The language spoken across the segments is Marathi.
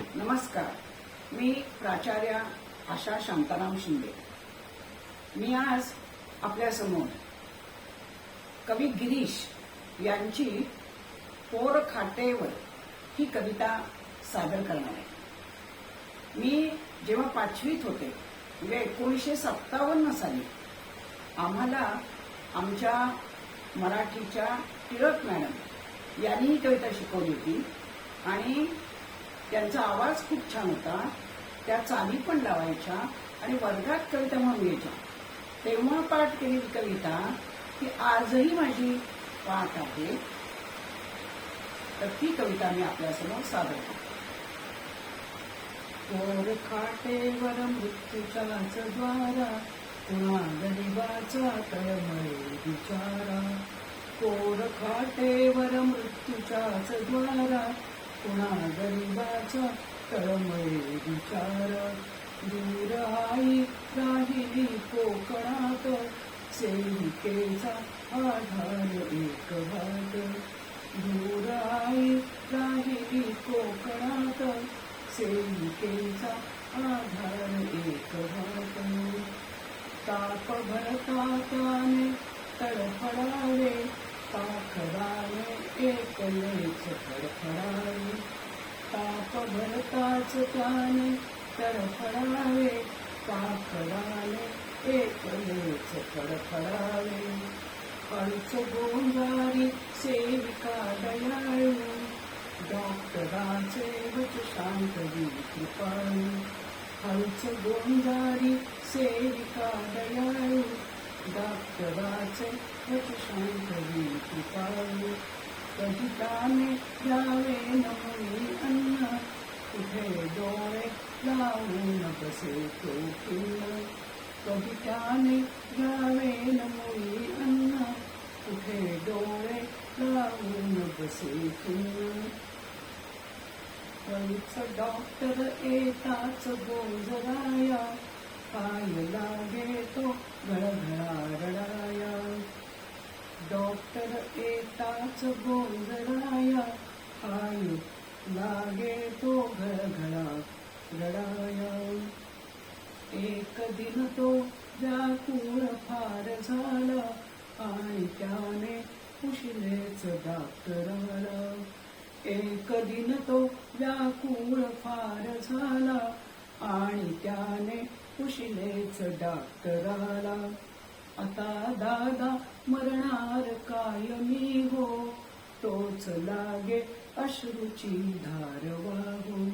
नमस्कार. मी प्राचार्य आशा शांताराम शिंदे. मी आज आपल्यासमोर कवी गिरीश यांची पोर खाटेवर ही कविता सादर करणार आहे. मी जेव्हा पाचवीत होते म्हणजे एकोणीसशे सत्तावन्न साली आम्हाला आमच्या मराठीच्या टिळक मॅडम यांनी ही कविता शिकवली होती आणि त्यांचा आवाज खूप छान होता. त्या चाली पण लावायच्या आणि वर्गात कविता म्हणून यायच्या तेव्हा पाठ केलेली कविता ती आजही माझी पाठ आहे. तर ती कविता मी आपल्यासमोर सादर करतो वर खाटेवर मृत्यूच्याच द्वारा पुन्हा गरीबाचा तळमळे विचारा. कोर खाटेवर मृत्यूच्याच द्वारा पुन्हा गरीबाचा तळमळे विचार. दूर आई राहिली कोकणात सेविकेचा आधार एक भाग. दूर आई राहिली कोकणात सेविकेचा आधार एक भाग. ताप भरताने तडफडावे पाखराने एकलेच फडफडावे ताप भरताच त्याने तडफडावे पाखराने एकलेच फडफडावे पंच गोंगारी सेविका दयाळू डॉक्टरांचे वच शांत कृपाळू. पंच गोंगारी सेविका दयाळू डॉक्टराचे वच शांत कृपाळू. कधी त्याने नमुनी अन्न. कुठे डोळे लावून बसे तो किल्ल कधी त्याने द्यावे नमुनी अन्न. कुठे डोळे लावून बसे किल्ल कळीच डॉक्टर येताच गोंजराया पाय लागे तो घळघळा रडाया डॉक्टर येताच गोंधळाया। आयु लागे तो घडघडा रडाया। एक दिन तो व्याकुळ फार झाला। आणि त्याने कुशलेच डॉक्टराला। एक दिन तो व्याकुळ फार झाला। आणि त्याने कुशलेच डॉक्टराला आता दादा मरणार काय मी हो? तोच लागे अश्रूची धार वाहू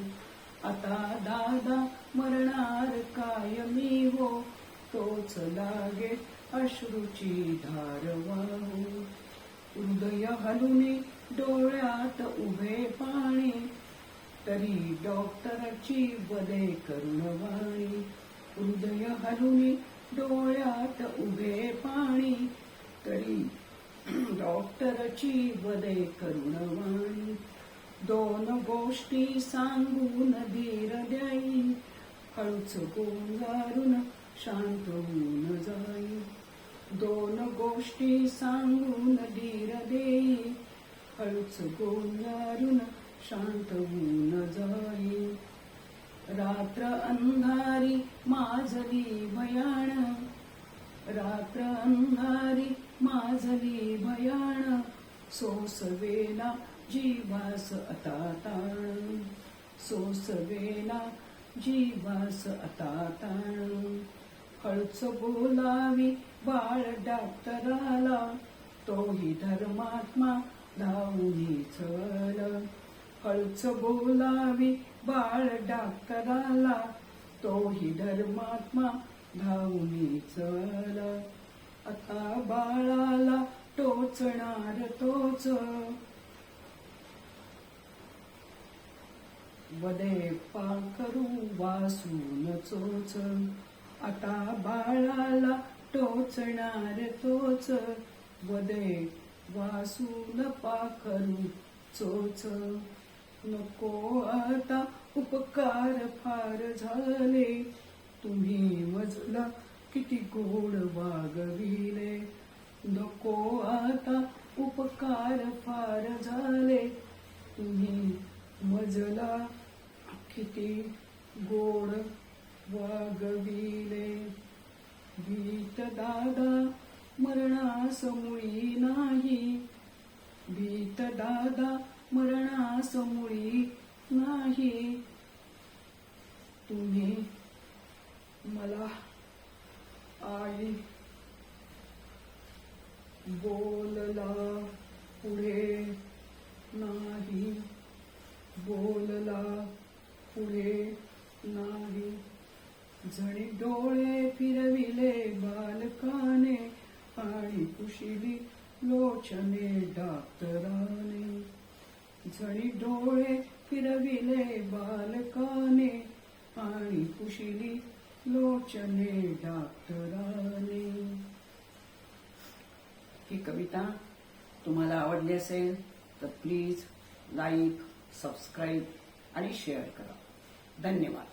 आता दादा मरणार काय मी हो? तोच लागे अश्रूची धार वाहू हृदय हलुने डोळ्यात उभे पाणी तरी डॉक्टरची वदे करुणवाणी हृदय हलुने डोळ्यात उभे पाणी. तरी डॉक्टरची वदे करुणवाणी. दोन गोष्टी सांगून धीर द्याई. हळूच गोंगारून शांत होऊन जाई. दोन गोष्टी सांगून धीर देई. हळूच गोंगारून शांत होऊन जाई. रात्र अंधारी माझली भयाण. रात्र अंधारी माझली भयाण. सोसवेला जीवास आता ताण. सोसवेला जीवास आता ताण. बोलावी बाळ डॉक्टराला. तोही धर्मात्मा धावून चल. हळूच बोलावी बाळ डाक्टराला. तोही धर्मात्मा धावून चला. आता बाळाला टोचणार तोच. वदे पाखरू वासून चोच. आता बाळाला टोचणार तोच. वदे वासून पाखरू चोच. नको आता उपकार फार झाले. तुम्ही मजला किती गोड वागविले नको आता उपकार फार झाले. तुम्ही मजला किती गोड वागविले भीत दादा मरणासमुळी नाही. भीत दादा मरणासमुळी नाही. तुम्ही मला आई बोलला पुढे नाही. बोलला पुढे नाही. जणी डोळे फिरविले बालकाने आणि कुशिली लोचने डॉक्टराने जणी डोळे फिरविले बालकाने आणि कुशिली लोचने डॉक्टराने. ही कविता तुम्हाला आवडली असेल तर प्लीज लाईक सबस्क्राईब आणि शेअर करा. धन्यवाद.